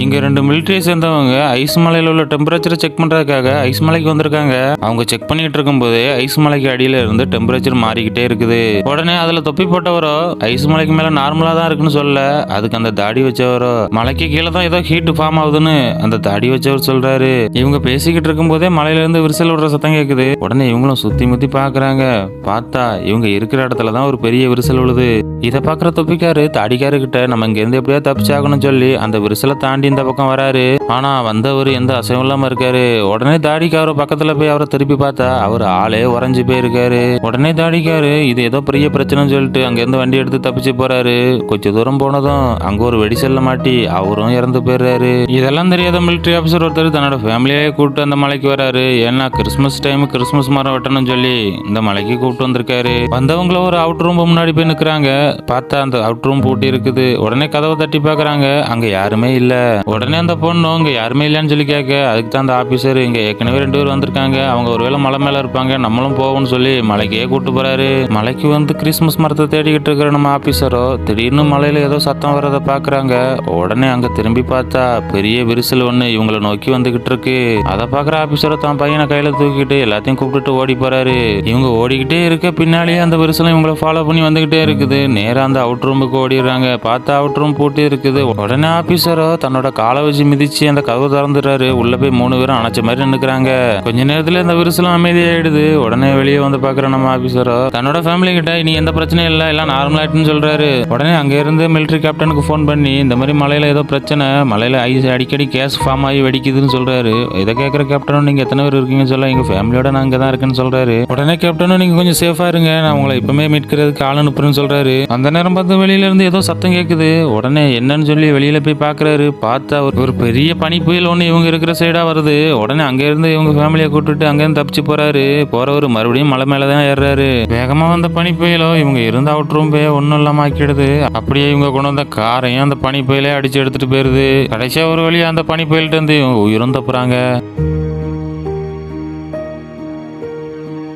இங்க ரெண்டு மிலிட்ரி சேர்ந்தவங்க ஐஸ் மலையில உள்ள டெம்பரேச்சரை செக் பண்றதுக்காக ஐஸ் மலைக்கு வந்திருக்காங்க. அவங்க செக் பண்ணிட்டு இருக்கும்போது ஐஸ் மலைக்கு அடியில இருந்து டெம்பரேச்சர் மாறிக்கிட்டே இருக்குது. உடனே அதுல தொப்பி போட்டவரோ ஐஸ் மலைக்கு மேல நார்மலா தான் இருக்குன்னு சொல்ல அதுக்கு அந்த தாடி வச்சவரோ மலைக்கு கீழே தான் ஏதோ ஹீட் ஃபார்ம் ஆகுதுன்னு அந்த தாடி வச்சவர் சொல்றாரு. இவங்க பேசிக்கிட்டு இருக்கும்போதே மலையில இருந்து விரிசல் விடுற சத்தம் கேக்குது. உடனே இவங்களும் சுத்தி முத்தி பாக்குறாங்க. பார்த்தா இவங்க இருக்கிற இடத்துல தான் ஒரு பெரிய விரிசல் விழுது. இதை பாக்குற தொப்பிக்காரு தாடிக்காரு கிட்ட நம்ம இங்க இருந்து எப்படியா தப்பிச்சாகணும்னு சொல்லி அந்த விரிசலை தாண்டி இந்த பக்கம் வராரு. ஆனா வந்தவர் எந்த அசைவும் இல்லாம இருக்காரு. உடனே தாடிக்காரு பக்கத்துல போய் அவரை திருப்பி பார்த்தா அவர் ஆளே உறைஞ்சு போயிருக்காரு. உடனே தாடிக்காரு இது ஏதோ பெரிய பிரச்சனைன்னு சொல்லிட்டு அங்கேருந்து வண்டி எடுத்து தப்பிச்சு போறாரு. கொஞ்ச தூரம் போனதும் அங்க ஒரு வெடிசல்ல மாட்டி அவரும் இறந்து போயிடுறாரு. இதெல்லாம் தெரியாத மிலிட்டரி ஆஃபீஸர் ஒருத்தர் தன்னோட ஃபேமிலியே கூப்பிட்டு அந்த மலைக்கு வராரு. ஏன்னா கிறிஸ்மஸ் டைம் கிறிஸ்மஸ் மரம் வெட்டணும்னு சொல்லி இந்த மலைக்கு கூப்பிட்டு வந்திருக்காரு. வந்தவங்கள ஒரு அவுட் ரூம் முன்னாடி போய் நிற்கிறாங்க பார்த்தா அந்த அவுட் ரூம் பூட்டி இருக்குது. உடனே கதவை தட்டி பார்க்குறாங்க. அங்கே யாருமே இல்லை. உடனே அந்த பொண்ணு இங்க யாருமே இல்லைன்னு சொல்லி கேட்க. அதுக்கு தான் அந்த ஆபீசர் இங்க ஏற்கனவே ரெண்டு பேர் வந்திருக்காங்க. அவங்க ஒருவேளை மலை மேல இருப்பாங்க. நம்மளும் போவோம்னு சொல்லி மலைக்கே கூட்டு போறாரு. மலைக்கு வந்து கிறிஸ்மஸ் மரத்தை தேடிக்கிட்டு இருக்கிற நம்ம ஆபீசரோ திடீர்னு மலையில ஏதோ சத்தம் வர்றத பாக்குறாங்க உடனே அங்க திரும்பி பார்த்தா பெரிய விரிசல் ஒண்ணு இவங்கள நோக்கி வந்துகிட்டு இருக்கு. அதை பாக்குற ஆபீசரோ தான் பையனை கையில தூக்கிட்டு எல்லாத்தையும் கூப்பிட்டுட்டு ஓடி போறாரு. இவங்க ஓடிக்கிட்டே இருக்க பின்னாலேயே அந்த விரிசலம் இவங்கள ஃபாலோ பண்ணி வந்துகிட்டே இருக்குது. நேரா அந்த அவுட் ரூமுக்கு ஓடிடுறாங்க. பார்த்தா அவுட் ரூம் பூட்டி இருக்குது. உடனே ஆபீசரோ தன்னோட காலை வச்சு மிதிச்சு அந்த கதவு திறந்துடுறாரு. உள்ள போய் மூணு பேரும் அணைச்ச மாதிரி நின்னுக்கிறாங்க. கொஞ்ச நேரத்துல இந்த விரிசலம் அமைதியாயிடுது. உடனே வெளியே வந்து பாக்குற நம்ம ஆபீசரோ தன்னோட ஃபேமிலி கிட்ட இனி எந்த பிரச்சனையும் இல்லை எல்லாம் நார்மல் ஆயிட்டுன்னு சொல்றாரு. உடனே அங்க இருந்து மிலிட்டரி கேப்டனுக்கு ஃபோன் பண்ணி இந்த மாதிரி மலையில ஏதோ பிரச்சனை மலையில ஐஸ் அடிக்கடி கேஸ் ஃபார்ம் ஆகி வெடிக்குதுன்னு சொல்றாரு. இதை கேட்குற கேப்டனும் நீங்க எத்தனை பேர் இருக்கீங்கன்னு சொல்ல எங்க ஃபேமிலியோட நான் இங்க தான் இருக்கேன்னு சொல்றாரு. உடனே கேப்டனும் நீங்க கொஞ்சம் சேஃபா இருங்க நான் உங்களை இப்பவுமே மீட்கிறதுக்கு ஆள் அனுப்புறேன்னு சொல்றாரு. அந்த நேரம் பார்த்து வெளியில இருந்து ஏதோ சத்தம் கேட்குது உடனே என்னன்னு சொல்லி வெளியில போய் பாக்குறாரு பார்த்தா ஒரு ஒரு பெரிய பனி புயல் ஒன்று இவங்க இருக்கிற சைடாக வருது. உடனே அங்கேருந்து இவங்க ஃபேமிலியை கூப்பிட்டுட்டு அங்கேருந்து தப்பிச்சு போறாரு. போகிறவர் மறுபடியும் மலை மேலே தான் ஏறுறாரு. வேகமாக வந்த பனி புயலோ இவங்க இருந்த அவுட் ரூம் போய் ஒன்றும் இல்லாமல் ஆக்கிடுது. அப்படியே இவங்க கொண்டு வந்த காரையும் அந்த பனி புயலே அடிச்சு எடுத்துகிட்டு போயிடுது கடைசியாக ஒரு வழியாக அந்த பனி புயல்கிட்ட இருந்து இவங்க உயிரும் தப்புறாங்க.